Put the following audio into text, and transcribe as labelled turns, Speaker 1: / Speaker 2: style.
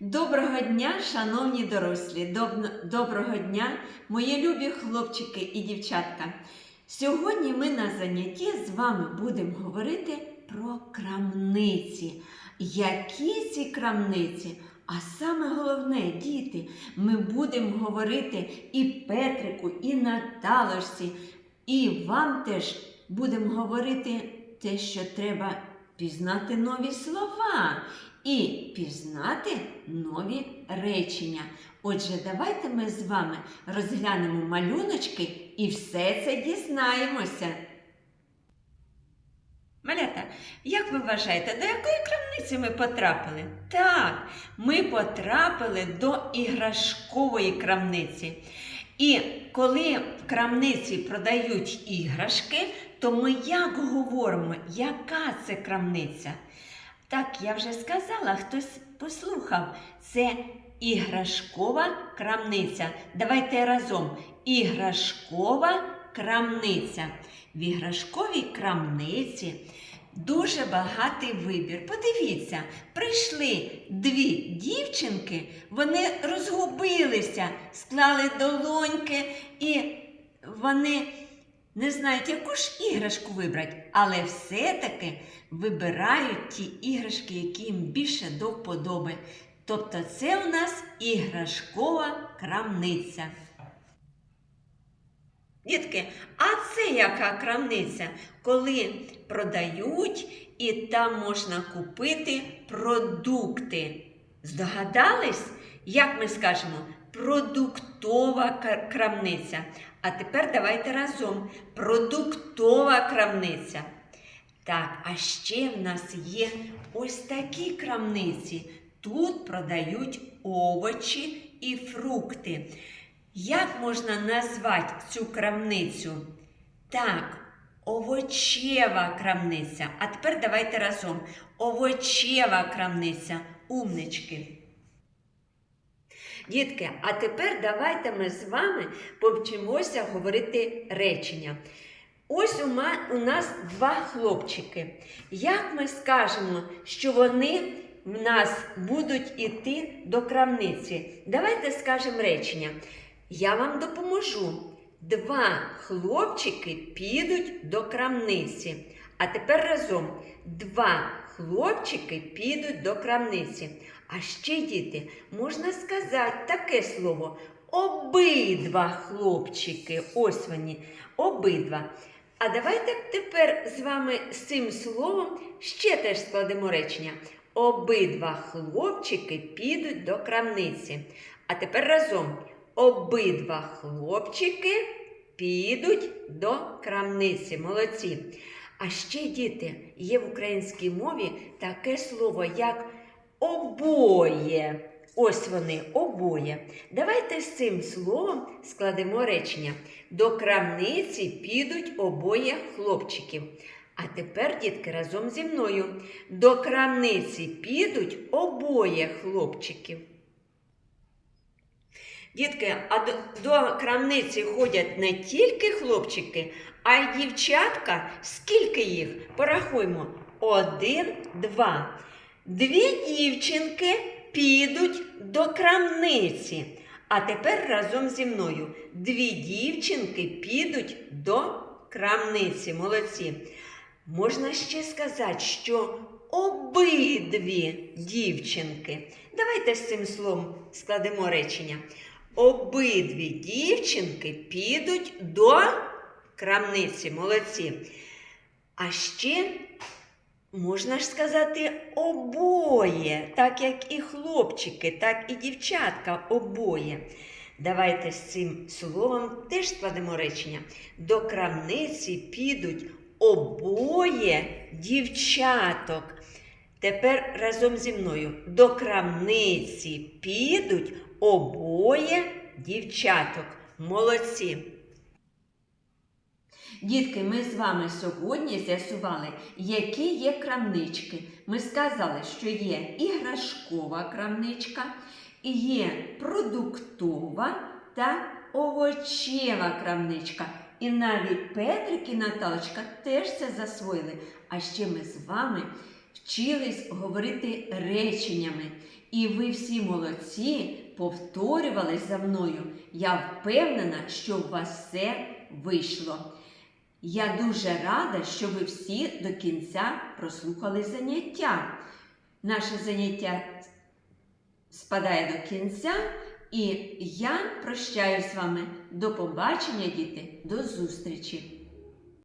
Speaker 1: Доброго дня, шановні дорослі! Доб- Доброго дня, мої любі хлопчики і дівчатка. Сьогодні ми на занятті з вами будемо говорити про крамниці. Які ці крамниці? А саме головне, діти, ми будемо говорити і Петрику, і Наталошці, і вам теж будемо говорити те, що треба пізнати нові слова і пізнати нові речення. Отже, давайте ми з вами розглянемо малюночки і все це дізнаємося. Малята, як ви вважаєте, до якої крамниці ми потрапили? Так, ми потрапили до іграшкової крамниці. І коли в крамниці продають іграшки, то ми як говоримо, яка це крамниця? Так, я вже сказала, хтось послухав. Це іграшкова крамниця. Давайте разом. Іграшкова крамниця. В іграшковій крамниці дуже багатий вибір. Подивіться, прийшли дві дівчинки, вони розгубилися, склали долоньки і вони не знають, яку ж іграшку вибрати, але все-таки вибирають ті іграшки, які їм більше до вподоби. Тобто це у нас іграшкова крамниця. Дітки, а це яка крамниця? Коли продають і там можна купити продукти. Здогадались, як ми скажемо, продуктова крамниця. А тепер давайте разом. Продуктова крамниця. Так, а ще в нас є ось такі крамниці. Тут продають овочі і фрукти. Як можна назвати цю крамницю? Так, овочева крамниця. А тепер давайте разом. Овочева крамниця. Умнички. Дітки, а тепер давайте ми з вами повчимося говорити речення. Ось у, нас два хлопчики. Як ми скажемо, що вони в нас будуть іти до крамниці? Давайте скажемо речення. Я вам допоможу. Два хлопчики підуть до крамниці. А тепер разом. Два хлопчики підуть до крамниці. А ще, діти, можна сказати таке слово. Обидва хлопчики. Ось вони, обидва. А давайте тепер з вами з цим словом ще теж складемо речення. Обидва хлопчики підуть до крамниці. А тепер разом. Обидва хлопчики підуть до крамниці. Молодці. А ще, діти, є в українській мові таке слово, як обоє. Ось вони, обоє. Давайте з цим словом складемо речення. До крамниці підуть обоє хлопчиків. А тепер, дітки, разом зі мною. До крамниці підуть обоє хлопчиків. Дітки, а до, до крамниці ходять не тільки хлопчики, а й дівчатка. Скільки їх? Порахуймо. Один, два. Дві дівчинки підуть до крамниці. А тепер разом зі мною. Дві дівчинки підуть до крамниці. Молодці. Можна ще сказати, що обидві дівчинки. Давайте з цим словом складемо речення. Обидві дівчинки підуть до крамниці. Молодці. А ще можна ж сказати обоє, так як і хлопчики, так і дівчатка обоє. Давайте з цим словом теж складемо речення. До крамниці підуть обоє дівчаток. Тепер разом зі мною. До крамниці підуть обоє дівчаток. Молодці. Дітки, ми з вами сьогодні з'ясували, які є крамнички. Ми сказали, що є іграшкова крамничка, є продуктова та овочева крамничка. І навіть Петрик і Наталочка теж це засвоїли. А ще ми з вами вчились говорити реченнями. І ви всі молодці, повторювали за мною. Я впевнена, що у вас все вийшло. Я дуже рада, що ви всі до кінця прослухали заняття. Наше заняття спадає до кінця, і я прощаюсь з вами. До побачення, діти, до зустрічі!